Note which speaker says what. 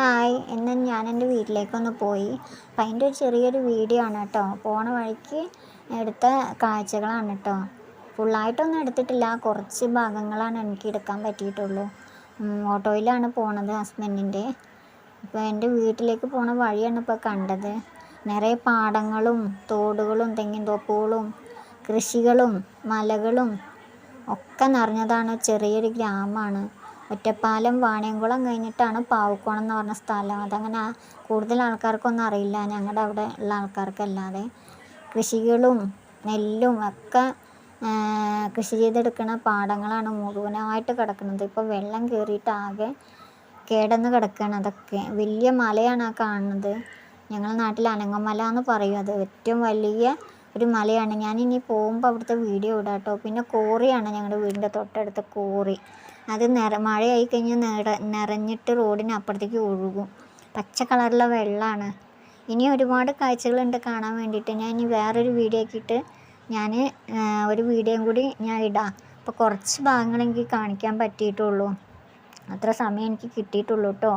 Speaker 1: Hi. ഇന്ന് ഞാൻ എന്റെ വീട്ടിലേക്കൊന്ന് പോയി. അപ്പം അതിന്റെ ഒരു ചെറിയൊരു വീഡിയോ ആണ് കേട്ടോ. പോണ വഴിക്ക് എടുത്ത കാഴ്ചകളാണ് കേട്ടോ. ഫുള്ളായിട്ടൊന്നും എടുത്തിട്ടില്ല. കുറച്ച് ഭാഗങ്ങളാണ് എനിക്ക് എടുക്കാൻ പറ്റിയിട്ടുള്ളൂ. ഓട്ടോയിലാണ് പോണത് ഹസ്ബൻഡിന്റെ. അപ്പോൾ എന്റെ വീട്ടിലേക്ക് പോണ വഴിയാണ് ഇപ്പോൾ കണ്ടത്. നിറയെ പാടങ്ങളും തോടുകളും തെങ്ങിൻ തോപ്പുകളും കൃഷികളും മലകളും ഒക്കെ നിറഞ്ഞതാണ് ചെറിയൊരു ഗ്രാമമാണ്. ഒറ്റപ്പാലം വാണിയംകുളം കഴിഞ്ഞിട്ടാണ് പാവക്കോണം എന്ന് പറഞ്ഞ സ്ഥലം. അതങ്ങനെ കൂടുതൽ ആൾക്കാർക്കൊന്നും അറിയില്ല. ഞങ്ങളുടെ അവിടെ ഉള്ള ആൾക്കാർക്കല്ലാതെ. കൃഷികളും നെല്ലും ഒക്കെ കൃഷി ചെയ്തെടുക്കുന്ന പാടങ്ങളാണ് മുഴുവനായിട്ട് കിടക്കുന്നത്. ഇപ്പോൾ വെള്ളം കയറിയിട്ട് ആകെ കേടന്ന് കിടക്കുകയാണ് അതൊക്കെ. വലിയ മലയാണ് ആ കാണുന്നത്. ഞങ്ങളുടെ നാട്ടിൽ അനങ്ങമല എന്ന് പറയും. അത് ഏറ്റവും വലിയ ഒരു മലയാണ്. ഞാനിനി പോകുമ്പോൾ അവിടുത്തെ വീഡിയോ ഇടാം കേട്ടോ പിന്നെ കോറിയാണ് ഞങ്ങളുടെ വീടിന്റെ തൊട്ടടുത്ത കോറി. അത് നിറ മഴയായി കഴിഞ്ഞാൽ നിറ നിറഞ്ഞിട്ട് റോഡിന് അപ്പുറത്തേക്ക് ഒഴുകും. പച്ച കളറിലെ വെള്ളമാണ് ഇനി ഒരുപാട് കാഴ്ചകളുണ്ട് കാണാൻ വേണ്ടിയിട്ട്. ഞാൻ ഇനി വേറൊരു വീഡിയോ ആക്കിയിട്ട് ഞാൻ ഒരു വീഡിയോയും കൂടി ഞാൻ ഇടാം. അപ്പോൾ കുറച്ച് ഭാഗങ്ങൾ എനിക്ക് കാണിക്കാൻ പറ്റിയിട്ടുള്ളൂ. അത്ര സമയം എനിക്ക് കിട്ടിയിട്ടുള്ളൂ കേട്ടോ